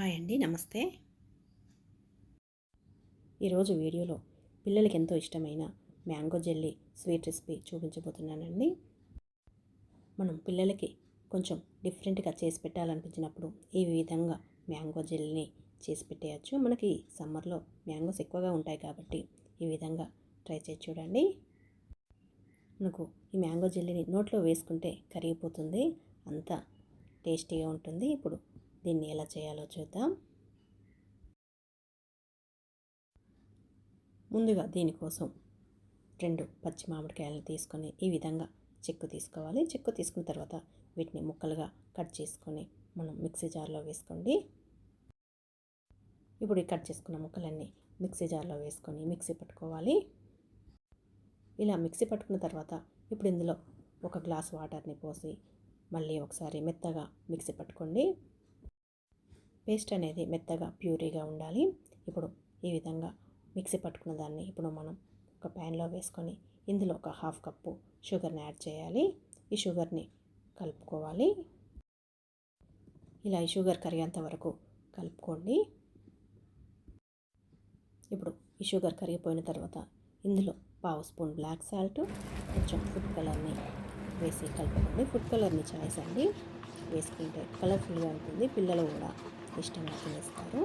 Hi అండి నమస్తే. ఈరోజు వీడియోలో పిల్లలకి ఎంతో ఇష్టమైన మ్యాంగో జెల్లీ స్వీట్ రెసిపీ చూపించబోతున్నానండి. మనం పిల్లలకి కొంచెం డిఫరెంట్గా చేసి పెట్టాలనిపించినప్పుడు ఈ విధంగా మ్యాంగో జెల్లీని చేసి పెట్టేయచ్చు. మనకి సమ్మర్లో మ్యాంగోస్ ఎక్కువగా ఉంటాయి కాబట్టి ఈ విధంగా ట్రై చేసి చూడండి. మనకు ఈ మ్యాంగో జెల్లీని నోట్లో వేసుకుంటే కరిగిపోతుంది అంత టేస్టీగా ఉంటుంది. ఇప్పుడు దీన్ని ఎలా చేయాలో చూద్దాం. ముందుగా దీనికోసం రెండు పచ్చి మామిడికాయలను తీసుకొని ఈ విధంగా చెక్కు తీసుకోవాలి. చెక్కు తీసుకున్న తర్వాత వీటిని ముక్కలుగా కట్ చేసుకొని మనం మిక్సీ జార్లో వేసుకోండి. ఇప్పుడు ఈ కట్ చేసుకున్న ముక్కలన్నీ మిక్సీ జార్లో వేసుకొని మిక్సీ పట్టుకోవాలి. ఇలా మిక్సీ పట్టుకున్న తర్వాత ఇప్పుడు ఇందులో ఒక గ్లాస్ వాటర్ని పోసి మళ్ళీ ఒకసారి మెత్తగా మిక్సీ పట్టుకోండి. పేస్ట్ అనేది మెత్తగా ప్యూరీగా ఉండాలి. ఇప్పుడు ఈ విధంగా మిక్సీ పట్టుకున్న దాన్ని ఇప్పుడు మనం ఒక ప్యాన్లో వేసుకొని ఇందులో ఒక హాఫ్ కప్పు షుగర్ని యాడ్ చేయాలి. ఈ షుగర్ని కలుపుకోవాలి. ఇలా ఈ షుగర్ కరిగేంత వరకు కలుపుకోండి. ఇప్పుడు ఈ షుగర్ కరిగిపోయిన తర్వాత ఇందులో పావు స్పూన్ బ్లాక్ సాల్ట్ కొంచెం ఫుడ్ కలర్ని వేసి కలుపుకోండి. ఫుడ్ కలర్ని చాయిస్ అండి. వేసుకుంటే కలర్ఫుల్గా ఉంటుంది. పిల్లలు కూడా ఇష్టంగా వేస్తారు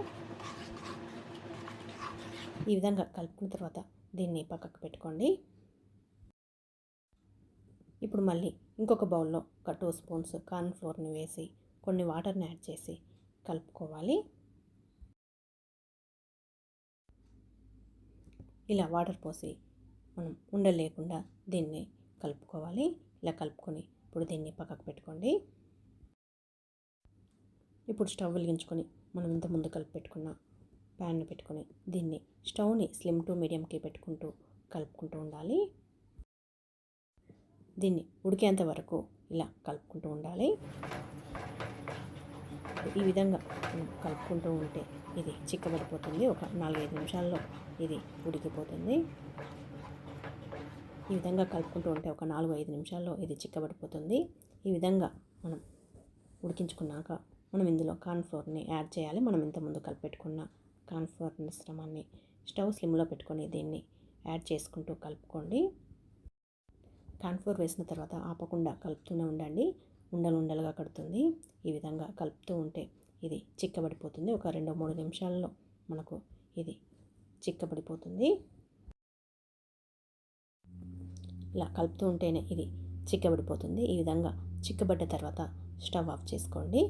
ఈ విధంగా కలుపుకున్న తర్వాత దీన్ని పక్కకు పెట్టుకోండి. ఇప్పుడు మళ్ళీ ఇంకొక బౌల్లో ఒక టూ స్పూన్స్ కార్న్ ఫ్లోర్ని వేసి కొన్ని వాటర్ని యాడ్ చేసి కలుపుకోవాలి. ఇలా వాటర్ పోసి మనం ఉండలేకుండా దీన్ని కలుపుకోవాలి. ఇలా కలుపుకొని ఇప్పుడు దీన్ని పక్కకు పెట్టుకోండి. ఇప్పుడు స్టవ్ వెలిగించుకొని మనం ఇంత ముందు కలిపి పెట్టుకున్న పెట్టుకొని దీన్ని స్టవ్ని స్లిమ్ టు మీడియంకి పెట్టుకుంటూ కలుపుకుంటూ ఉండాలి. దీన్ని ఉడికేంత వరకు ఇలా కలుపుకుంటూ ఉండాలి. ఈ విధంగా మనం కలుపుకుంటూ ఉంటే ఇది చిక్కబడిపోతుంది. ఒక నాలుగైదు నిమిషాల్లో ఇది ఉడికిపోతుంది. ఈ విధంగా కలుపుకుంటూ ఉంటే ఒక నాలుగు ఐదు నిమిషాల్లో ఇది చిక్కబడిపోతుంది. ఈ విధంగా మనం ఉడికించుకున్నాక మనం ఇందులో కార్న్ఫ్లోర్ని యాడ్ చేయాలి. మనం ఇంతకుముందు కలిపెట్టుకున్న కార్న్ఫ్లోర్ మిశ్రమాన్ని స్టవ్ స్లిమ్లో పెట్టుకొని దీన్ని యాడ్ చేసుకుంటూ కలుపుకోండి. కార్న్ఫ్లోర్ వేసిన తర్వాత ఆపకుండా కలుపుతూనే ఉండండి. ఉండలు ఉండలుగా కడుతుంది. ఈ విధంగా కలుపుతూ ఉంటే ఇది చిక్కబడిపోతుంది. ఒక రెండు మూడు నిమిషాల్లో మనకు ఇది చిక్కబడిపోతుంది. ఇలా కలుపుతూ ఉంటేనే ఇది చిక్కబడిపోతుంది. ఈ విధంగా చిక్కబడ్డ తర్వాత స్టవ్ ఆఫ్ చేసుకోండి.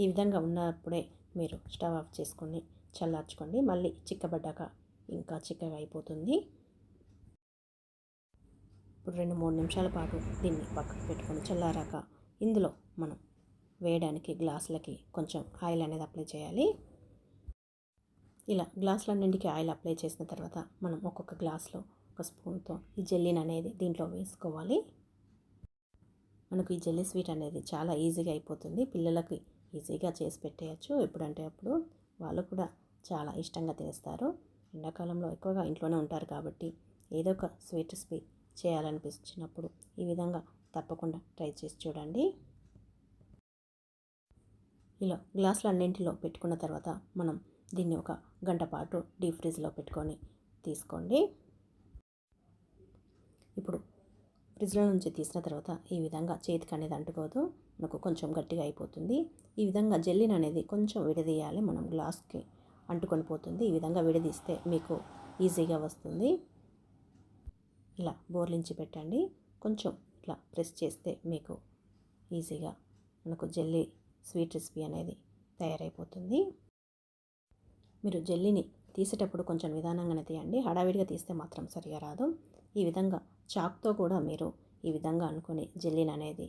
ఈ విధంగా ఉన్నప్పుడే మీరు స్టవ్ ఆఫ్ చేసుకొని చల్లార్చుకోండి. మళ్ళీ చిక్కబడ్డాక ఇంకా చిక్కగా అయిపోతుంది. ఇప్పుడు రెండు మూడు నిమిషాల పాటు దీన్ని పక్కకు పెట్టుకొని చల్లారాక ఇందులో మనం వేయడానికి గ్లాసులకి కొంచెం ఆయిల్ అనేది అప్లై చేయాలి. ఇలా గ్లాసులన్నింటికి ఆయిల్ అప్లై చేసిన తర్వాత మనం ఒక్కొక్క గ్లాస్లో ఒక స్పూన్తో ఈ జెల్లీని అనేది దీంట్లో వేసుకోవాలి. మనకు ఈ జెల్లీ స్వీట్ అనేది చాలా ఈజీగా అయిపోతుంది. పిల్లలకి ఈజీగా చేసి పెట్టేయచ్చు. ఎప్పుడంటే అప్పుడు వాళ్ళు కూడా చాలా ఇష్టంగా తినేస్తారు. ఎండాకాలంలో ఎక్కువగా ఇంట్లోనే ఉంటారు కాబట్టి ఏదో ఒక స్వీట్ రెసిపీ చేయాలనిపించినప్పుడు ఈ విధంగా తప్పకుండా ట్రై చేసి చూడండి. ఇలా గ్లాసులు అన్నింటిలో పెట్టుకున్న తర్వాత మనం దీన్ని ఒక గంట పాటు డీప్ ఫ్రిడ్జ్లో పెట్టుకొని తీసుకోండి. ఇప్పుడు ఫ్రిడ్జ్లో నుంచి తీసిన తర్వాత ఈ విధంగా చేతికి అనేది అంటుకోదు మనకు కొంచెం గట్టిగా అయిపోతుంది. ఈ విధంగా జెల్లీని అనేది కొంచెం విడదీయాలి. మనం గ్లాస్కి అంటుకొని పోతుంది. ఈ విధంగా విడదీస్తే మీకు ఈజీగా వస్తుంది. ఇలా బోర్లించి పెట్టండి. కొంచెం ఇట్లా ప్రెస్ చేస్తే మీకు ఈజీగా మనకు జెల్లీ స్వీట్ రెసిపీ అనేది తయారైపోతుంది. మీరు జెల్లీని తీసేటప్పుడు కొంచెం నిదానంగానే తీయండి. హడావిడిగా తీస్తే మాత్రం సరిగా రాదు. ఈ విధంగా చాక్తో కూడా మీరు ఈ విధంగా అనుకొని జెల్లీని అనేది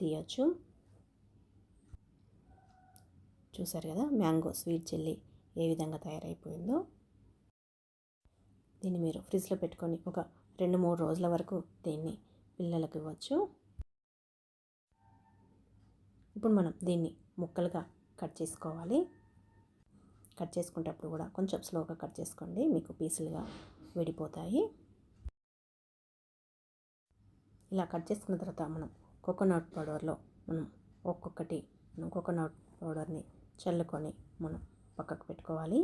తీయచ్చు. చూసారు కదా? మ్యాంగో స్వీట్ జెల్లీ ఏ విధంగా తయారైపోయిందో. దీన్ని మీరు ఫ్రిడ్జ్లో పెట్టుకొని ఒక రెండు మూడు రోజుల వరకు దీన్ని పిల్లలకు ఇవ్వచ్చు. ఇప్పుడు మనం దీన్ని ముక్కలుగా కట్ చేసుకోవాలి. కట్ చేసుకునేటప్పుడు కూడా కొంచెం స్లోగా కట్ చేసుకోండి. మీకు పీసులుగా విడిపోతాయి. ఇలా కట్ చేసుకున్న తర్వాత మనం కోకోనట్ పౌడర్లో మనం ఒక్కొక్కటి మనం కోకోనట్ పౌడర్ని చల్లుకొని మనం పక్కకు పెట్టుకోవాలి.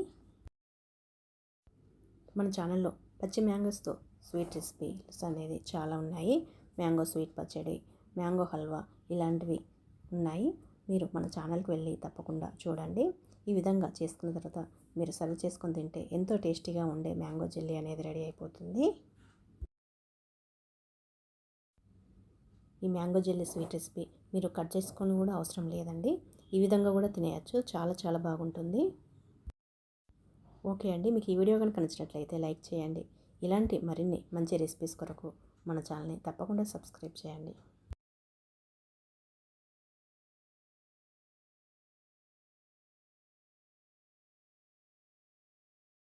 మన ఛానల్లో పచ్చి మ్యాంగోస్తో స్వీట్ రెసిపీస్ అనేది చాలా ఉన్నాయి. మ్యాంగో స్వీట్ పచ్చడి మ్యాంగో హల్వా ఇలాంటివి ఉన్నాయి. మీరు మన ఛానల్కి వెళ్ళి తప్పకుండా చూడండి. ఈ విధంగా చేసుకున్న తర్వాత మీరు సర్వ్ చేసుకొని తింటే ఎంతో టేస్టీగా ఉండే మ్యాంగో జెల్లీ అనేది రెడీ అయిపోతుంది. ఈ మ్యాంగో జెల్లీ స్వీట్ రెసిపీ మీరు కట్ చేసుకొని కూడా అవసరం లేదండి. ఈ విధంగా కూడా తినేయచ్చు. చాలా చాలా బాగుంటుంది. ఓకే అండి. మీకు ఈ వీడియో కనుక నచ్చినట్లయితే లైక్ చేయండి. ఇలాంటి మరిన్ని మంచి రెసిపీస్ కొరకు మన ఛానల్ని తప్పకుండా సబ్స్క్రైబ్ చేయండి.